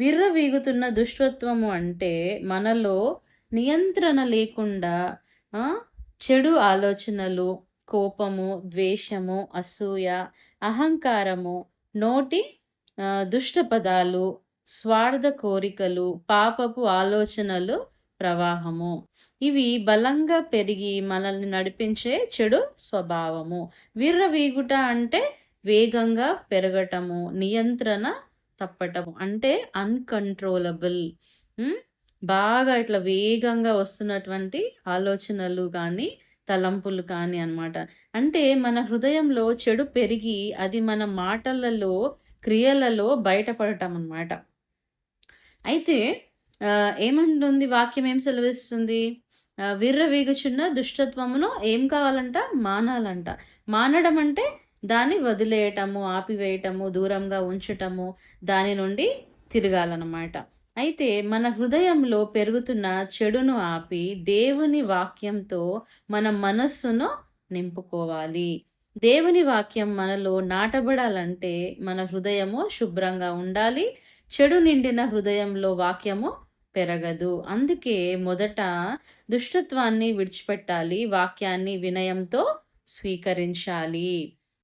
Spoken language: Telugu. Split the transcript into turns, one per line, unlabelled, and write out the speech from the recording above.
విర్రవీగుతున్న దుష్టత్వము అంటే మనలో నియంత్రణ లేకుండా చెడు ఆలోచనలు కోపము ద్వేషము అసూయ అహంకారము నోటి దుష్ట పదాలు స్వార్థ కోరికలు పాపపు ఆలోచనలు ప్రవాహము. ఇవి బలంగా పెరిగి మనల్ని నడిపించే చెడు స్వభావము. విర్రవీగుట అంటే వేగంగా పెరగటము నియంత్రణ తప్పటం అంటే అన్కంట్రోలబుల్ బాగా ఇట్లా వేగంగా వస్తున్నటువంటి ఆలోచనలు కానీ తలంపులు కానీ అనమాట అంటే మన హృదయంలో చెడు పెరిగి అది మన మాటలలో క్రియలలో బయటపడటం అనమాట అయితే ఏమంటుంది? వాక్యం ఏం సెలవిస్తుంది? ఆ, విర్రవీగుచున్న దుష్టత్వమును ఏం కావాలంట? మానాలంట. మానడం అంటే దాన్ని వదిలేయటము ఆపివేయటము దూరంగా ఉంచటము దాని నుండి తిరగాలన్నమాట. అయితే మన హృదయంలో పెరుగుతున్న చెడును ఆపి దేవుని వాక్యంతో మన మనస్సును నింపుకోవాలి. దేవుని వాక్యం మనలో నాటబడాలంటే మన హృదయము శుభ్రంగా ఉండాలి. చెడు నిండిన హృదయంలో వాక్యము పెరగదు. అందుకే మొదట దుష్టత్వాన్ని విడిచిపెట్టాలి వాక్యాన్ని వినయంతో స్వీకరించాలి.